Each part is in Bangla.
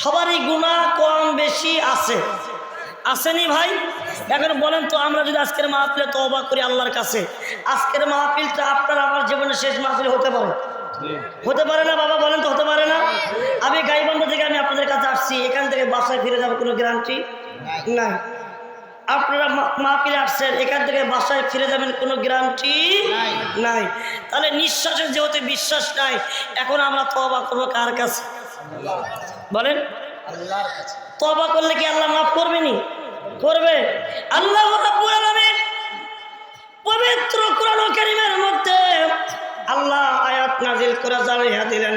সবারই গুণা কম বেশি আছে। আসেনি ভাই? এখন বলেন তো আমরা যদি আজকের মাহফিলে তওবা করি আল্লাহর কাছে আজকের মাহফিলটা আপনার আমার জীবনের শেষ মাহফিল হতে পারে? হতে পারে না বাবা বলেন তো হতে পারে না? আমি গাইবন্ধ থেকে আমি আপনাদের কাছে আসছি এখান থেকে বাসায় ফিরে যাব কোনো গ্যারান্টি? নাই আপনারা মাহফিলে আসছেন এখান থেকে বাসায় ফিরে যাবেন কোনো গ্যারান্টি? নাই। তাহলে নিঃশ্বাসের যেহেতু বিশ্বাস নাই এখন আমরা তবা করব কার কাছে? বলেন। তবা করলে কি আল্লাহ মাফ করবেনি? করবে। আল্লাহ পবিত্র কোরআন করিমের মধ্যে আল্লাহ আয়াত নাজিল করে জানিয়ে দিলেন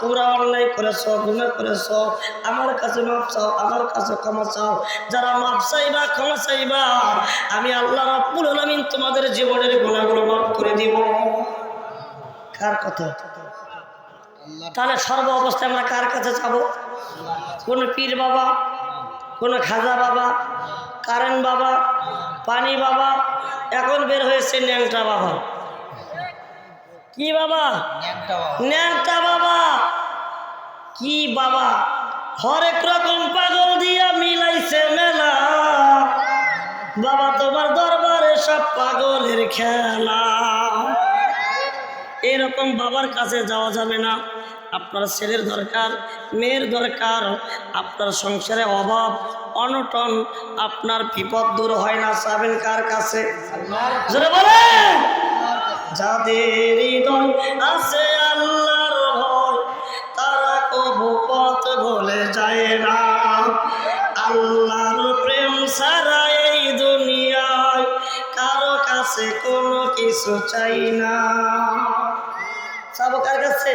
তোমরা অন্যায় করেছ গুণা করেছ, আমার কাছে মাপ চাও, আমার কাছে ক্ষমা চাও। যারা মাপ চাইবা, ক্ষমা চাইবা। আমি আল্লাহ রাব্বুল আলামিন তোমাদের জীবনের গুণাগুলো মাফ করে দিব। কার কথা? তাহলে সর্ব অবস্থায় আমরা কার কাছে যাব? কোন পীর বাবা, কোন খাজা বাবা, কারেন্ট বাবা, পানি বাবা, এখন বের হয়েছে ন্যাংটা বাবা। কি বাবা? ন্যাংটা বাবা। কি বাবা? হরেক রকম পাগল দিয়া মিলাইছে মেলা। বাবা তোমার দরবারে সব পাগলের খেলা। এরকম বাবার কাছে যাওয়া যাবে না। আপনার ছেলের দরকার মেয়ের দরকার আপনার সংসারে অভাব অনটন আপনার বিপদ দূর হয় না। চাবেন কার কাছে? যাদের হৃদয় আছে আল্লাহর ভয়, তারা কবু পথ ভুলে যায় না। আল্লাহর প্রেম সারা এই দুনিয়ায় কারও কাছে কোনো কিছু চাই না। সব কার কাছে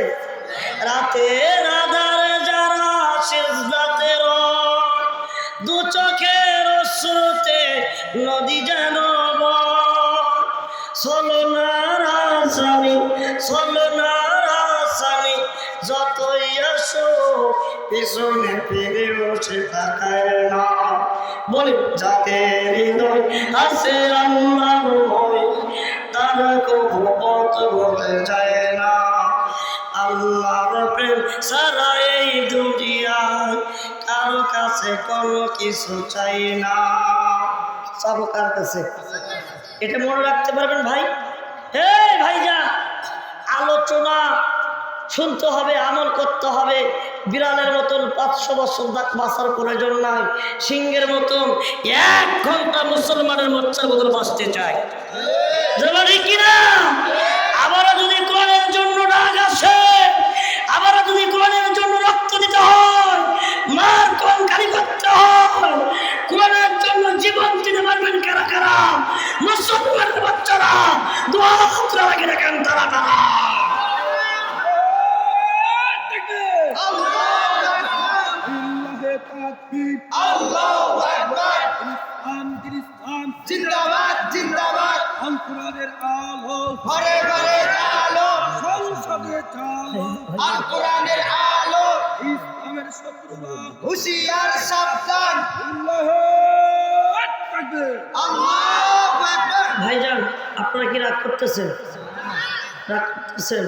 রাতে রাধারে যারা সিজদাতে দু চোখের শ্রুতে নদী যেন স্বামী সলনারা স্বামী যতই আসো, পিছনে ফিরে বসে থাকায় না। বলি যাতে হৃদয় আছে আল্লাহর ভয়, তারা কবু পথ বলে যায় না। আল্লাহর প্রেম সারা এই দুনিয়ায় কারও কাছে কোনো কিছু চাই না। সব কার কাছে? এটা মনে রাখতে পারবেন ভাই? হে ভাইজা আলোচনা শুনতে হবে, আমল করতে হবে। বিড়ালের মতন পাঁচশো বছর বাঁচার প্রয়োজন নাই। সিংহের মতন এক ঘণ্টা মুসলমানের মোর্চার মতন বাঁচতে চায়। কিনা? আবারও যদি কোরআনের জন্য রাগ আসে, আবারও যদি কোরআনের জন্য রক্ত দিতে হয়, মার কম খালি করতে হয়, কোরআনের জন্য জীবন দিতে পারবেন কারা কারা? মুসলমানের বাচ্চারা, দোয়া রাখে দেখেন তারা তারা। জিন্দাবাদ জিন্দাবাদ। আলকুরানের আলো। ঘরে ঘরে আলো। সংসদে চালো। আল কোরআনের আলো। ইসলামের শত্রুরা হুশিয়ার সাবধান। আল্লাহ আল্লাহু আকবার। ভাইজান আপনারা কি রাগ করতেছেন? রাগ করতেছেন?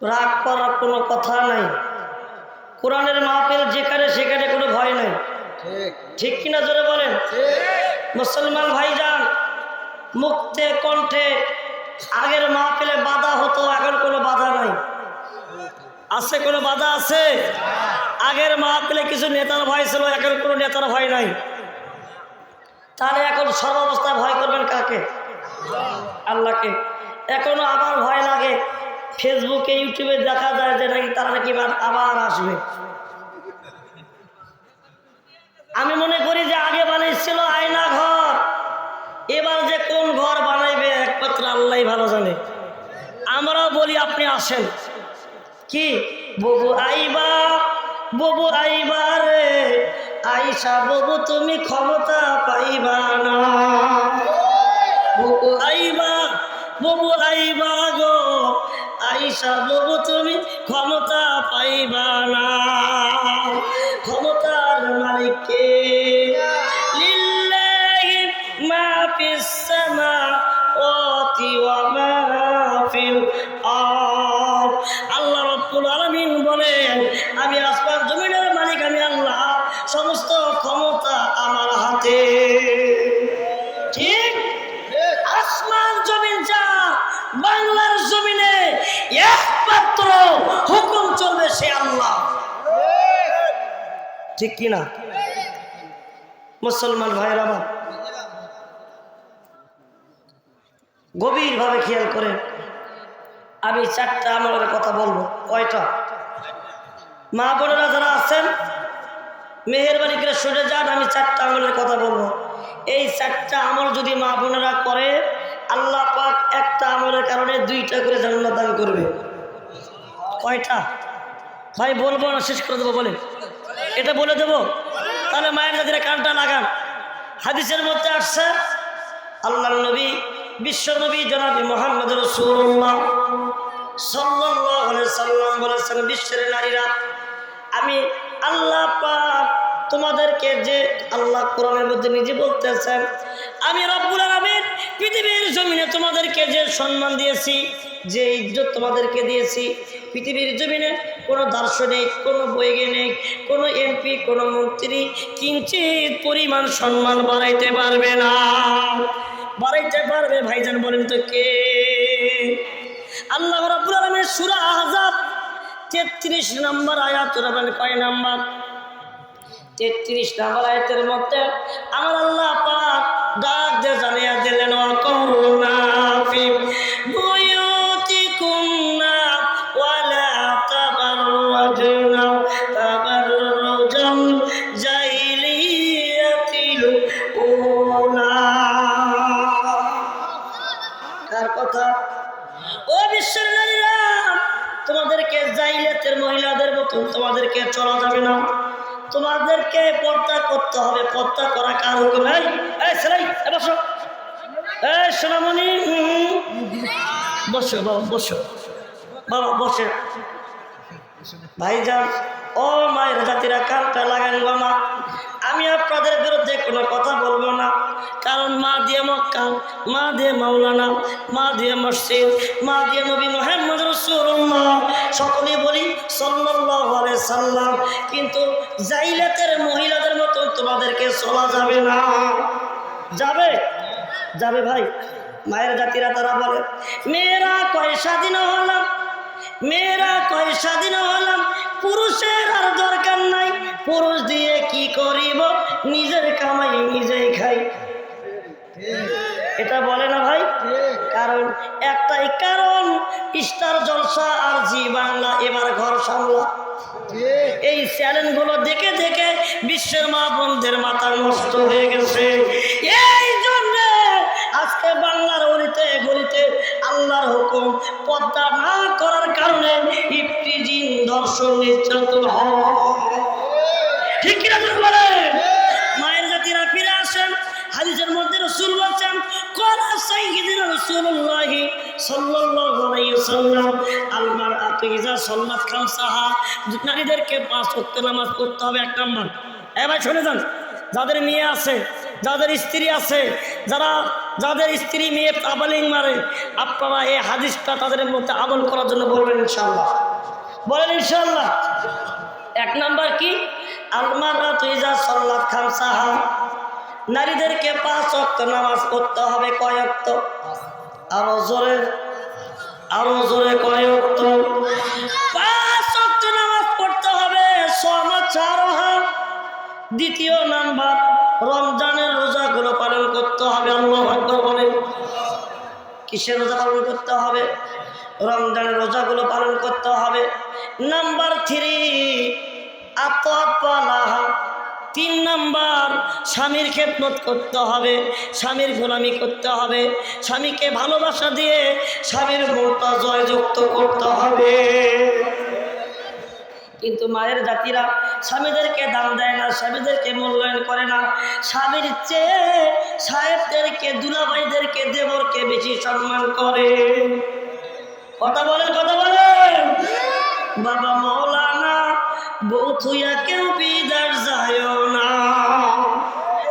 রাগ করার কোনো কথা নাই। কোরআনের মাহফিল যেখানে সেখানে কোনো ভয় নাই। ঠিক। কিনা জোরে বলেন? মুসলমান ভাইজান মুক্তে কণ্ঠে আগের মাহফিলে বাধা হতো এখন কোনো বাধা নাই। আছে কোনো বাধা আছে? আগের মাহফিলে কিছু নেতার ভয় ছিল এখন কোনো নেতার ভয় নাই। তাহলে এখন সর্বাবস্থায় ভয় করবেন কাকে? আল্লাহকে। এখনও আবার ভয় লাগে ফেসবুকে, ইউটিউবে দেখা যায় যে নাকি তারা নাকি আবার আসবে। আমি মনে করি যে আগে বানিয়েছিল আয়না ঘর। এবার যে কোন ঘর বানাইবে একমাত্র আল্লাহ ভালো জানে। আমরাও বলি, আপনি আসেন। কি? ববু আইবা ববু আইবা রে। আইসা ববু, তুমি ক্ষমতা পাইবা না। ববু আইবা ববু আইবা গো আইসা ববু তুমি ক্ষমতা পাইবা না। ক্ষমতার মালিককে ঠিক কিনা? মুসলমান ভাইয়ের আমার, গভীরভাবে খেয়াল করে আমি চারটা আমলের কথা বলব। কয়টা? মা বোনেরা যারা আছেন, মেহরবানি করে সরে যান, আমি চারটা আমলের কথা বলব। এই চারটা আমল যদি মা বোনেরা করে, আল্লাহ পাক একটা আমলের কারণে দুইটা করে জান্নাত দান করবে। কয়টা? ভাই, বলব না, শেষ করে দেবো, বলেন। এটা বলে দেব? তাহলে মায়ের জাতিরা কানটা লাগান। হাদিসের মধ্যে আসছে আল্লাহ নবী বিশ্ব নবী জনাবি মোহাম্মদ রসুল্লাহ সাল্লাহ সাল্লাম বলেছেন, বিশ্বের নারীরা, আমি আল্লাহ পাক তোমাদেরকে যে আল্লাহ কোরআনের মধ্যে নিজে বলতেছেন, আমি রব্বুল আলামিন পৃথিবীর জমিনে তোমাদেরকে যে সম্মান দিয়েছি, যে ইজ্জত তোমাদেরকে দিয়েছি, পৃথিবীর জমিনে কোনো দার্শনিক, কোনো বৈজ্ঞানিক, কোনো এমপি, কোনো মন্ত্রী কিঞ্চিত পরিমাণ সম্মান বাড়াইতে পারবে না। বাড়াইতে পারবে, ভাইজান বলেন তো কে? আল্লাহ রাব্বুল আলামিন সূরা আহজাব তেত্রিশ নম্বর আয়াত কয় নাম্বার? তেত্রিশ নম্বর আয়াতের মধ্যে, আমার আল্লাহ পাক ডাক দিয়ে জানিয়ে দিলেন করুণা তোমাদেরকে জাইলাতের মহিলাদের মতো তোমাদেরকে চলা যাবে না। তোমাদেরকে পর্দা করতে হবে, পর্দা করা কার হুকুম? এই সেলাই বসো। এই সোনামণি, বসো বাবা বসো। বাবা, বসে। ভাইজান, ও মায়ের জাতিরা কালটা গো মা আমি আপনাদের বিরুদ্ধে কোনো কথা বলব না। কারণ মা দিয়ে মক্কা, মা দিয়ে মাওলানা, মা দিয়ে মসজিদ, মা দিয়ে নবী মোহাম্মদ রসুল্লাহ সকলে বলি সাল্লাহ সাল্লাম। কিন্তু জাইলাতের মহিলাদের মতো তোমাদেরকে চলা যাবে না। যাবে? যাবে ভাই। মায়ের জাতিরা তারা বলে, মেয়েরা কয় স্বাধীন হলাম? মেয়েরা কয়, স্বাধীন হলাম। পুরুষের আর দরকার নাই। পুরুষ দিয়ে কি করিব? নিজের কামাই নিজেই খাই। এটা বলে না ভাই? কারণ, একটাই কারণ, স্টার জলসা আর জি বাংলা এবার ঘর সামলা। এই চ্যানেলগুলো দেখে দেখে বিশ্বের মা বোনদের মাথা নষ্ট হয়ে গেছে। এই জন্য আজকে বাংলার অলিতে গলিতে আল্লাহর হুকুম পদ্মা না করার কারণে ইফতিজিন দর্শন নির্যাতন হয়। ঠিক কিনা বলেন? মায়ের জাতিরা ফিরে আসেন, হাদিসের মধ্যে রসুল বলছেন, কলা সাইয়্যিদিন রাসূলুল্লাহি সাল্লাল্লাহু আলাইহি ওয়াসাল্লাম। আলমার আতিজা সাল্লাত খামসাহা নারীদেরকে পাঁচ ওয়াক্ত নামাজ পড়তে হবে এক নাম্বার। এবার শুনে যান, যাদের মেয়ে আছে, যাদের স্ত্রী আছে, যারা যাদের স্ত্রী মেয়ে আবালিং মারে, আপনারা এই হাদিসটা তাদের মধ্যে আমল করার জন্য বলবেন ইনশাল্লাহ বলেন ইনশাল্লাহ এক নাম্বার কি? আলমারা তুইজা সল্লাত খামসাহা নারীদেরকে পাঁচ অক্ত নামাজ পড়তে হবে কয় অক্ত আরও জোরে আরও জোরে কয় অক্ত পাঁচ অক্ত নামাজ পড়তে হবে সমাচার দ্বিতীয় নাম্বার রমজানের রোজাগুলো পালন করতে হবে, আল্লাহ আকবর বলে কিসের রোজা পালন করতে হবে? রমজানের রোজাগুলো পালন করতে হবে। নাম্বার থ্রি আতপালাহা তিন নাম্বার, স্বামীর খেদমত করতে হবে, স্বামীর গোলামি করতে হবে, স্বামীকে ভালোবাসা দিয়ে স্বামীর মনটা জয়যুক্ত করতে হবে। কিন্তু মায়ের জাতিরা স্বামীদেরকে দাম দেয় না, স্বামীদেরকে মূল্যায়ন করে না। স্বামীর চেয়ে সাহেবদেরকে, দুলাভাইদেরকে, দেবরকে বেশি সম্মান করে। কথা বলেন কথা বলেন। বাবা মৌলানা, বউ থুইয়া কেউ বিদার যায় না।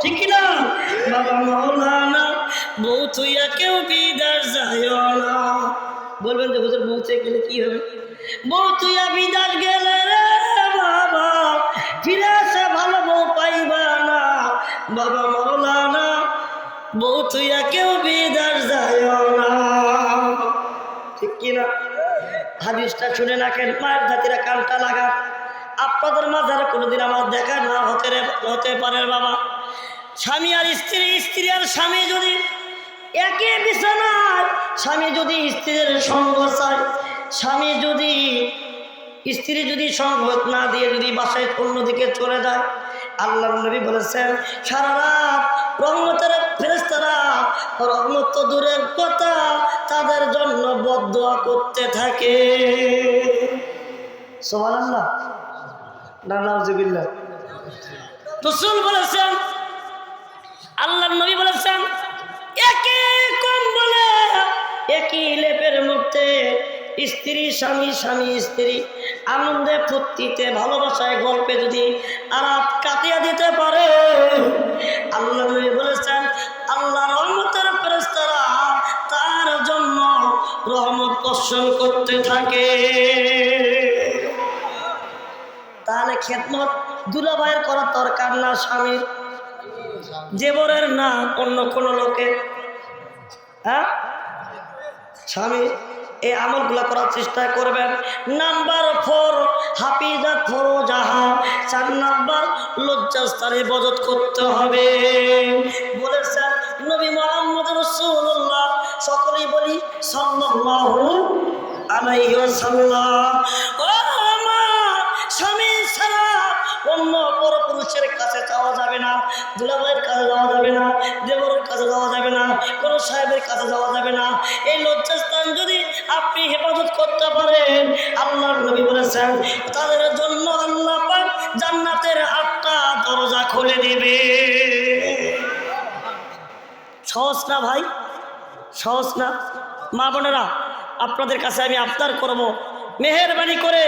ঠিক না বাবা মৌলানা, বউ থুইয়া কেউ বিদার যায় না। বলবেন যে হুজুর বউ থেকে গেলে কি হবে? বউ তুইয়া বিদার গেলে রে বাবা ফিরে আসে ভালো বউ পাইবা না। বাবা মৌলানা বউ তুইয়া কেউ বিদার যায় না। ঠিক কিনা হাদিসটা শুনে রাখেন, মায়ের জাতিরা কানটা লাগা আপনাদের মাঝারে কোনোদিন আমার দেখা না হতে হতে পারে বাবা। স্বামী আর স্ত্রী স্ত্রী আর স্বামী যদি একই বিছানায়। স্বামী যদি স্ত্রীর সঙ্গ চায়, স্বামী যদি স্ত্রী যদি সংগত না দিয়ে যদি বাসায় অন্যদিকে চলে যায় আল্লাহ নবী বলেছেন, সারা রাত রহমতের ফেরেস্তারা রহমত তো দূরের কথা, তাদের জন্য বদোয়া করতে থাকে। সোহান আল্লাহ না নাউজুবিল্লাহ। রসুল বলেছেন আল্লাহ নবী বলেছেন একই কম বলে একই লেপের মধ্যে স্ত্রী, স্বামী স্বামী, স্ত্রী। আনন্দে, ফুর্তিতে, ভালোবাসায় গল্পে যদি আরাত কাটিয়ে দিতে পারে, আল্লাহ বলেছেন, আল্লাহ রহমতের ফেরেস্তারা তার জন্য রহমত পোষণ করতে থাকে। তাহলে খেদমত দুলাভাইয়ের করার দরকার না, স্বামীর। জেবরের নাম অন্য কোনো লোকের হ্যাঁ? স্বামী, এই আমলগুলো করার চেষ্টা করবেন। নাম্বার ফোর, হাফিজা ফোরো জাহা। চার নাম্বার, লজ্জাস্থানে বজত করতে হবে। বলেছেন নবী মোহাম্মদ রসুল্লাহ সকলেই বলি সাল্লাল্লাহু আলাইহি ওয়াসাল্লাম। ও অন্য পরপুরুষের কাছে যাওয়া যাবে না, দুলাভাইয়ের কাছে যাওয়া যাবে না, দেবরের কাছে যাওয়া যাবে না কোনো সাহেবের কাছে যাওয়া যাবে না। এই লজ্জাস্থান যদি আপনি হেফাজত করতে পারেন, আল্লাহর নবী বলেছেন, তাদের জন্য আল্লাহ পাক জান্নাতের আটটা দরজা খুলে দেবে। সহজ না ভাই? সহজ না? মা বোনেরা, আপনাদের কাছে আমি আবদার করব মেহরবানি করে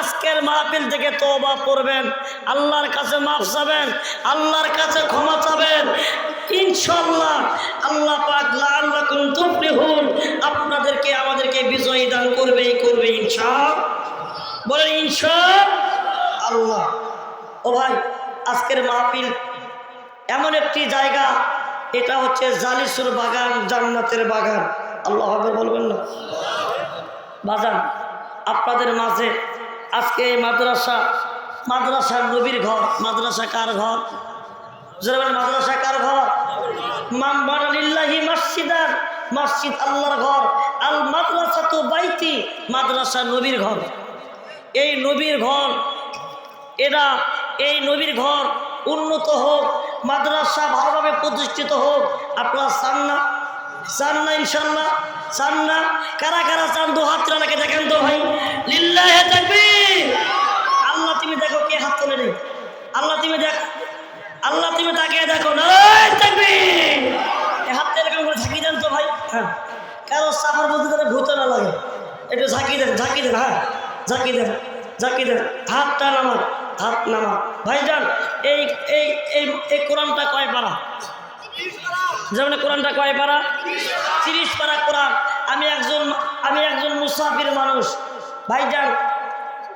আজকের মাহফিল থেকে তওবা করবেন, আল্লাহর কাছে মাফ চাবেন, আল্লাহর কাছে ক্ষমা চাবেন। ইনশাল্লাহ আল্লাহ পাক লাআল্লাকুম তুফলিহুন, আপনাদেরকে আমাদেরকে বিজয়ী দান করবেই করবে ইনশা বলেন ইনশা আল্লাহ। ও ভাই, আজকের মাহফিল এমন একটি জায়গা, এটা হচ্ছে জালিসুর বাগান, জান্নাতের বাগান। আল্লাহ হবে বলবেন না? বাজান। আপনাদের মাঝে আজকে এই মাদ্রাসা, মাদ্রাসার নবীর ঘর। মাদ্রাসা কার ঘর? মাদ্রাসা কার ঘর? মাম বানালিল্লাহি মসজিদার মসজিদ আল্লাহর ঘর। আল মাদ্রাসা তো বাইতি, মাদ্রাসা নবীর ঘর। এই নবীর ঘর, এরা এই নবীর ঘর উন্নত হোক, মাদ্রাসা ভালোভাবে প্রতিষ্ঠিত হোক, আপনারা চান না? চান না ইনশাল্লাহ চান না? কারা কারা চান? দু হাত রানাকে দেখেন তো ভাই। লিল্লাহে তাকবীর। আল্লাহ তুমি দেখো কে হাত তোলে নেই। আল্লাহ তুমি দেখ আল্লাহ তুমি তাকে দেখো এ হাত এরকম করে ঝাঁকি দেন তো ভাই। হ্যাঁ। কারও সাফার বলতে তারা ভূতে না লাগে। একটু ঝাঁকি দেন ঝাঁকি দেন হ্যাঁ। ঝাঁকি দেন ঝাঁকি দেন। হাতটা নামা হাত নামা ভাইজান এই এই এই কোরআনটা কয় পারা? যেমন কোরআনটা কয় পারা? তিরিশ পারা কোরআন। আমি একজন আমি একজন মুসাফির মানুষ। ভাইজান,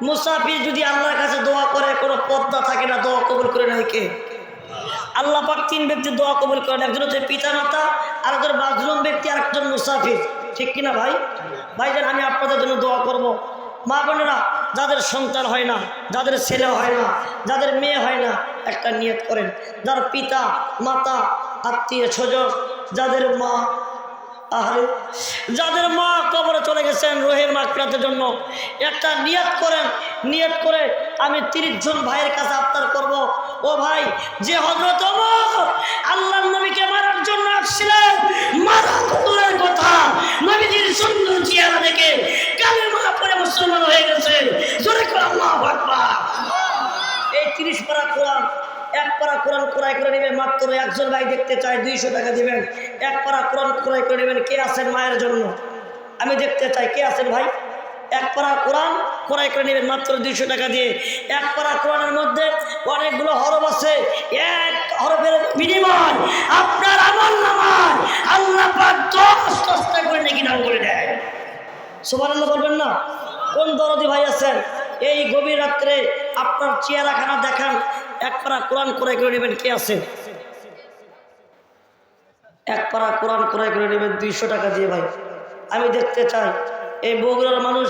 মুসাফির যদি আল্লাহর কাছে দোয়া করে, কোনো পদ্মা থাকে না, দোয়া কবুল করে নাই কে? আল্লাহ পাক তিন ব্যক্তি দোয়া কবুল করেন। একজন হচ্ছে পিতা মাতা আর একজন বাথরুম ব্যক্তি আর একজন মুসাফির। ঠিক কিনা ভাই? ভাইজান, আমি আপনাদের জন্য দোয়া করব। মা বোনেরা, যাদের সন্তান হয় না, যাদের ছেলে হয় না, যাদের মেয়ে হয় না, একটা নিয়ত করেন। যার পিতা, মাতা আত্মীয় স্বজন, যাদের মা আরে যাদের মা কবরে চলে গেছেন রোহের মাকড়াতের জন্য, একটা নিয়ত করেন। নিয়ত করে আমি তিরিশ জন ভাইয়ের কাছে আবতার করব। ও ভাই, যে হজরত আল্লাহ নবীকে মারার জন্য আসছিলেন মারা কথা নবীজির সুন্দর চেহারা দেখে কালে মা পরে মুসলমান হয়ে গেছে। জোরে করে আল্লাহ এই তিরিশ পারা কোরআন এক পারা কোরআন ক্রয় করে নেবেন, মাত্র একজন ভাই দেখতে চাই দুইশো টাকা দিবেন। এক পারা কোরআন ক্রয় করে নেবেন, কে আছেন মায়ের জন্য? আমি দেখতে চাই, কে আছেন ভাই? এক পারা কোরআন ক্রয় করে নেবেন, মাত্র দুইশো টাকা দিয়ে। এক পারা কোরআনের মধ্যে অনেকগুলো হরফ আছে। এক হরফের বিনিময় আপনার আমল নামায়। আল্লাহ পাক দশ দশটা করে নাকি নাম করে দেয়। সোমান বলবেন না? কোন দরদি ভাই আছেন? এই গভীর রাত্রে আপনার চেহারাখানা দেখান। এক পারা কোরআন ক্রয় করে নেবেন কে আছে? এক পারা কোরআন ক্রয় করে নেবেন দুইশো টাকা দিয়ে ভাই। আমি দেখতে চাই, এই বগুড়ার মানুষ